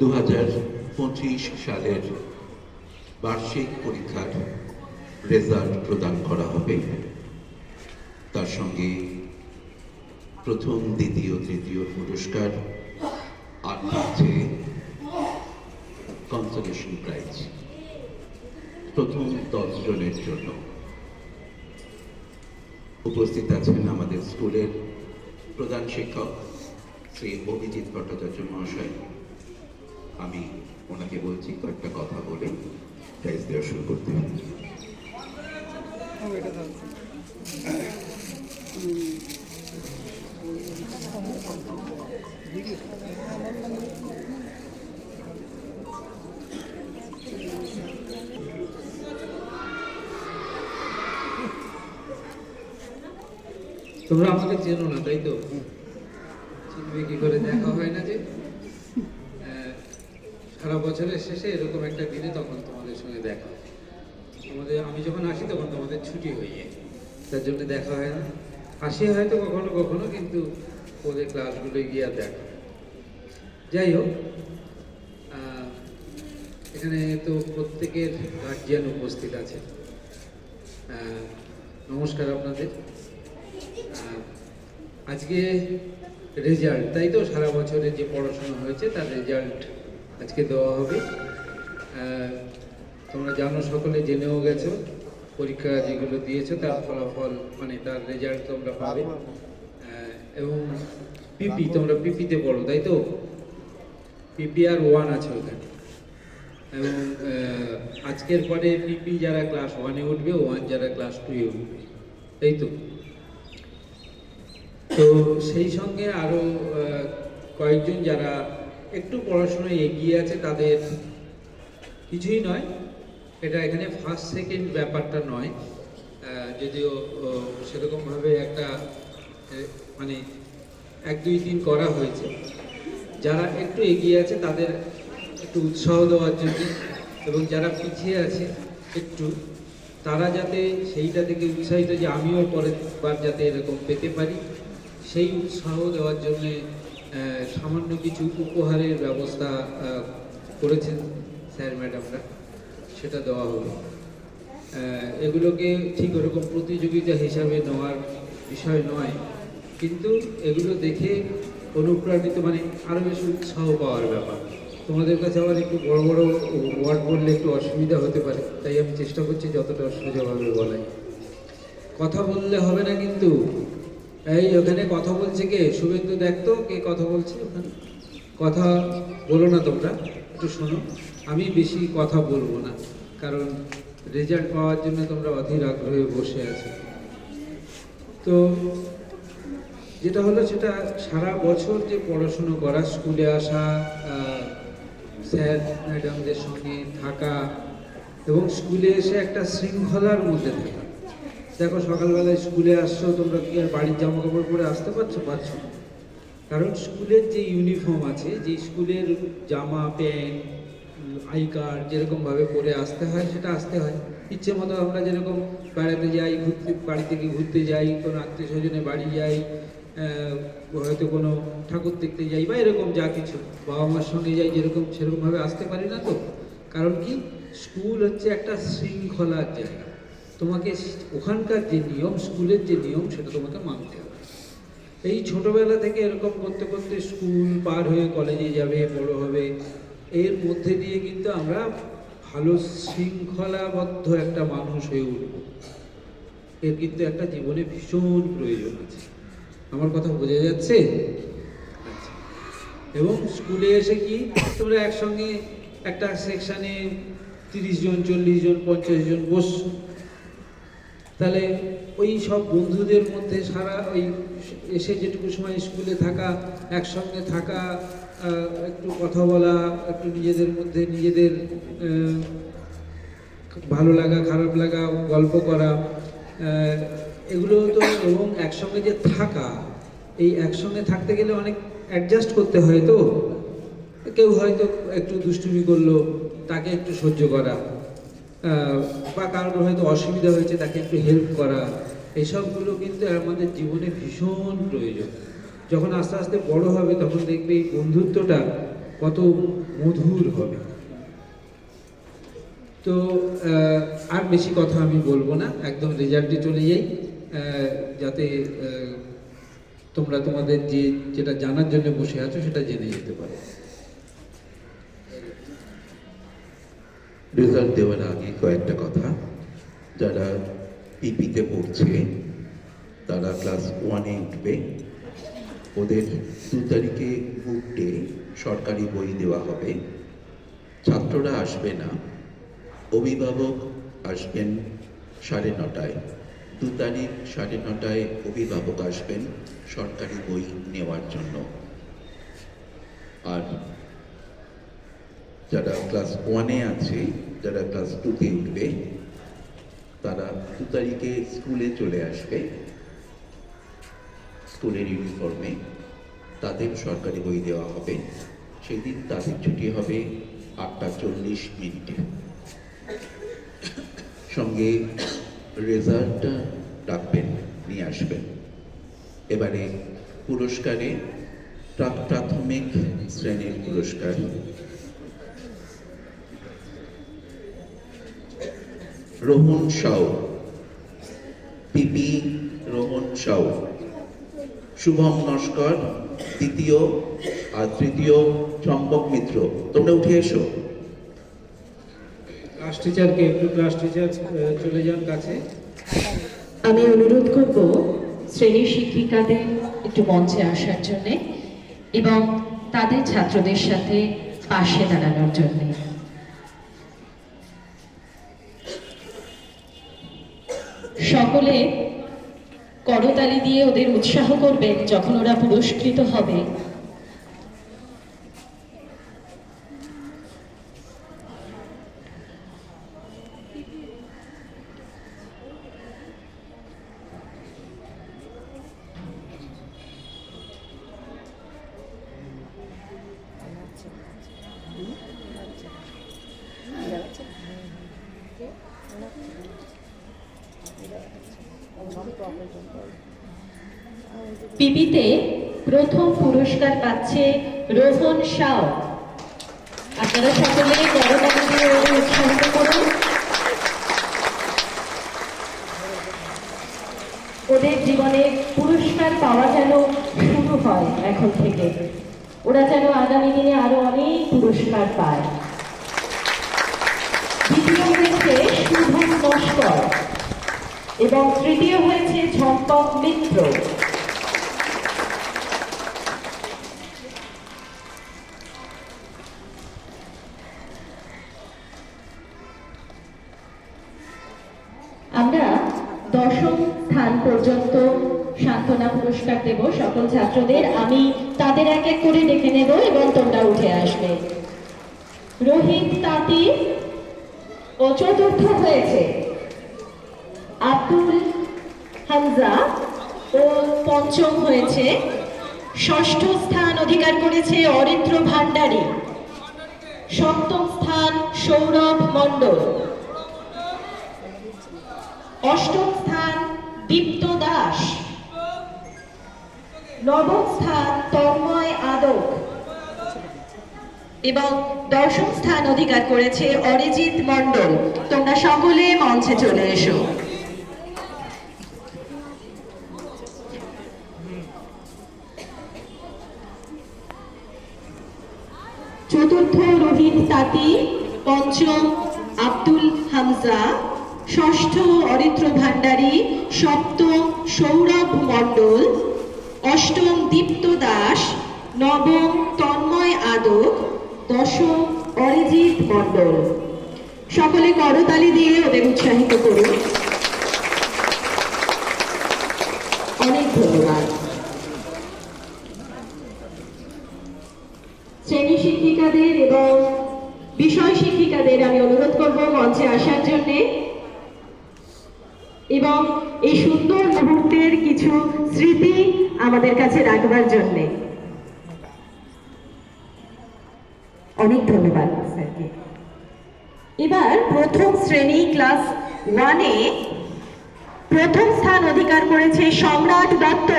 দু হাজার পঁচিশ সালের বার্ষিক পরীক্ষার রেজাল্ট প্রদান করা হবে। তার সঙ্গে প্রথম, দ্বিতীয়, তৃতীয় পুরস্কার আর থাকছে কনসোলেশন প্রাইজ প্রথম দশ জনের জন্য উপস্থিত আছেন আমাদের স্কুলের প্রধান শিক্ষক শ্রী অভিজিৎ ভট্টাচার্য মহাশয়, আমি ওনাকে বলছি কয়েকটা কথা বলে প্রাইজ দেওয়া শুরু করতে তোমরা আমাকে চেনো না, তাই তো? চিনবে কি করে দেখা হয় না যে? সারা বছরের শেষে এরকম একটা দিনে তখন তোমাদের সঙ্গে দেখা আমাদের আমি যখন আসি তখন তোমাদের ছুটি হয়ে যায়। তার জন্য দেখা হয় না। আসি হয়তো কখনো কখনো, কিন্তু ওদের ক্লাসগুলো গিয়ে দেখা যাই হোক এখানে তো প্রত্যেকের গার্জিয়ান উপস্থিত আছে। নমস্কার আপনাদের। আজকে রেজাল্ট তাই তো সারা বছরের যে পড়াশোনা হয়েছে, তার রেজাল্ট আজকে দেওয়া হবে। তোমরা জানো সকলে, জেনেও গেছো, পরীক্ষা যেগুলো দিয়েছ, তার ফলাফল মানে তার রেজাল্ট তোমরা পাবে। এবং পিপি তোমরা পিপিতে পড়ো, তাই তো? পিপি আর ওয়ান আছে ওখানে। এবং আজকের পরে পিপি যারা ক্লাস ওয়ানে উঠবে ওয়ান যারা ক্লাস টুয়ে উঠবে, তাই তো? তো সেই সঙ্গে আরও আহ, কয়েকজন যারা একটু পড়াশোনায় এগিয়ে আছে তাদের কিছুই নয়। এটা এখানে ফার্স্ট সেকেন্ড ব্যাপারটা নয়। যদিও সেরকমভাবে একটা মানে এক দুই দিন করা হয়েছে। যারা একটু এগিয়ে আছে তাদের একটু উৎসাহ দেওয়ার জন্য এবং যারা পিছিয়ে আছে একটু তারা যাতে সেইটা থেকে উৎসাহিত যে আমিও পরের বার যাতে এরকম পেতে পারি। সেই উৎসাহ দেওয়ার জন্যে সামান্য কিছু উপহারের ব্যবস্থা করেছেন স্যার, ম্যাডামরা। সেটা দেওয়া হলো। এগুলোকে ঠিক ওরকম প্রতিযোগিতা হিসাবে নেওয়ার বিষয় নয়, কিন্তু এগুলো দেখে অনুপ্রাণিত মানে আরও বেশি উৎসাহ পাওয়ার ব্যাপার। তোমাদের কাছে আবার একটু বড় বড় ওয়ার্ড বললে একটু অসুবিধা হতে পারে, তাই আমি চেষ্টা করছি যতটা সোজাভাবে বলাই। কথা বললে হবে না কিন্তু এই ওখানে কথা বলছে কে? শুভেন্দু দেখতো কে কথা বলছে ওখানে? কথা বলো না তোমরা, একটু শোনো। আমি বেশি কথা বলব না, কারণ রেজাল্ট পাওয়ার জন্য তোমরা অধীর আগ্রহে বসে আছো। তো যেটা হলো সেটা সারা বছর যে পড়াশুনো করা, স্কুলে আসা স্যার, ম্যাডামদের সঙ্গে থাকা এবং স্কুলে এসে একটা শৃঙ্খলার মধ্যে থাকা। দেখো, সকালবেলায় স্কুলে আসছো, তোমরা কি আর বাড়ির জামা কাপড় পরে আসতে পারছ? পারছ। কারণ স্কুলের যে ইউনিফর্ম আছে, যে স্কুলের জামা, প্যান্ট, আই কার্ড যেরকমভাবে পরে আসতে হয়, সেটা আসতে হয়। ইচ্ছে মতো আমরা যেরকম বেড়াতে যাই, ঘুরতে বাড়ি থেকে ঘুরতে যাই, কোনো আত্মীয় স্বজনের বাড়ি যাই হয়তো কোনো ঠাকুর দেখতে যাই বা এরকম যা কিছু, বাবা মার সঙ্গে যাই যেরকম, সেরকমভাবে আসতে পারি না তো। কারণ কি? স্কুল হচ্ছে একটা শৃঙ্খলার জায়গা। তোমাকে ওখানকার যে নিয়ম, স্কুলের যে নিয়ম, সেটা তোমাকে মানতে হবে। এই ছোটবেলা থেকে এরকম করতে করতে স্কুল পার হয়ে কলেজে যাবে, বড় হবে। এর মধ্যে দিয়ে কিন্তু আমরা ভালো শৃঙ্খলাবদ্ধ একটা মানুষ হয়ে উঠব। এর কিন্তু একটা জীবনে ভীষণ প্রয়োজন আছে। আমার কথা বোঝা যাচ্ছে? আচ্ছা। এবং স্কুলে এসে কি তোমরা একসঙ্গে একটা সেকশানে তিরিশ জন, চল্লিশ জন, পঞ্চাশ জন বসছো? তাহলে ওই সব বন্ধুদের মধ্যে সারা ওই এসে যেটুকু সময় স্কুলে থাকা, একসঙ্গে থাকা একটু কথা বলা, একটু নিজেদের মধ্যে নিজেদের ভালো লাগা, খারাপ লাগা, গল্প করা এগুলো তো এবং একসঙ্গে যে থাকা, এই একসঙ্গে থাকতে গেলে অনেক অ্যাডজাস্ট করতে হয় তো। কেউ হয়তো একটু দুষ্টুমি করল, তাকে একটু সহ্য করা। বা কারোর হয়তো অসুবিধা হয়েছে, তাকে একটু হেল্প করা, এসবগুলো কিন্তু আমাদের জীবনে ভীষণ প্রয়োজন। যখন আস্তে আস্তে বড় হবে, তখন দেখবে এই বন্ধুত্বটা কত মধুর হবে। তো আর বেশি কথা আমি বলব না, একদম রেজাল্টে চলে যাই। যাতে তোমরা তোমাদের যে, যেটা জানার জন্য বসে আছো, সেটা জেনে যেতে পারো। রেজাল্ট দেওয়ার আগে কয়েকটা কথা। যারা পিপিতে পড়ছে, তারা ক্লাস ওয়ানে উঠবে। ওদের দু তারিখে বুক ডে সরকারি বই দেওয়া হবে। ছাত্ররা আসবে না। অভিভাবক আসবেন সাড়ে নটায়। দু তারিখ সাড়ে নটায় অভিভাবক আসবেন সরকারি বই নেওয়ার জন্য। আর যারা ক্লাস ওয়ানে আছে, যারা ক্লাস টুতে উঠবে তারা দু তারিখে স্কুলে চলে আসবে স্কুলের ইউনিফর্মে তাদের সরকারি বই দেওয়া হবে। সেই দিন তাদের ছুটি হবে আটটা চল্লিশ মিনিটে। সঙ্গে রেজাল্টটা ডাকবেন, নিয়ে আসবেন। এবারে পুরস্কারে প্রাক প্রাথমিক শ্রেণির পুরস্কার। রোহন সাউ। পিপি রোহন সাউ। শুভম নস্কর দ্বিতীয় আর তৃতীয় চম্পক মিত্র। তোমরা উঠে এসো। ক্লাস টিচারকে একটু ক্লাস টিচার চলে যান কাছে। আমি অনুরোধ করব শ্রেণির শিক্ষিকাদের একটু মঞ্চে আসার জন্য এবং তাদের ছাত্রদের সাথে পাশে দাঁড়ানোর জন্য। সকলে করতালি দিয়ে ওদের উৎসাহ করবেন যখন ওরা পুরস্কৃত হবে। পিবিতে প্রথম পুরস্কার পাচ্ছে রোহন শাও আপনারা সকলে উৎসাহিত করুন। ওদের জীবনে পুরস্কার পাওয়া যেন শুরু হয় এখন থেকে। ওরা যেন আগামী দিনে আরও অনেক পুরস্কার পায়। দ্বিতীয় হয়েছে শুভ নস্কর এবং তৃতীয় হয়েছে ঝম্পক মিত্র। দশম স্থান পর্যন্ত সান্ত্বনা পুরস্কার দেব সকল ছাত্রদের। আমি তাদের এক এক করে ডেকে নেব এবং তোমরা উঠে আসবে। রোহিত তাঁতি ও চতুর্থ হয়েছে। আব্দুল হামজা ও পঞ্চম হয়েছে। ষষ্ঠ স্থান অধিকার করেছে অরিত্র ভান্ডারী। সপ্তম স্থান সৌরভ মণ্ডল। অষ্টম নবম স্থান তন্ময় আদক। এবং দশম স্থান অধিকার করেছে অরিজিৎ মণ্ডল। তোমরা সকলে মঞ্চে চলে এসো। চতুর্থ রোহিত তাঁতি, পঞ্চম আব্দুল হামজা, ষষ্ঠ অরিত্র ভান্ডারী সপ্তম সৌরভ মণ্ডল অষ্টম দীপ্ত দাস, নবম তন্ময় আদক, দশম অরিজিৎ মণ্ডল। সকলে করতালি দিয়ে ওদের উৎসাহিত করুন। অনেক ধন্যবাদ। শ্রেণি শিক্ষিকাদের এবং বিষয় শিক্ষিকাদের আমি অনুরোধ করব মঞ্চে আসার জন্যে। এবং এই সুন্দর মুহূর্তের কিছু স্মৃতি আমাদের কাছে রাখবার জন্যে। অনেক ধন্যবাদ এবার প্রথম শ্রেণি ক্লাস ওয়ানে প্রথম স্থান অধিকার করেছে সম্রাট দত্ত।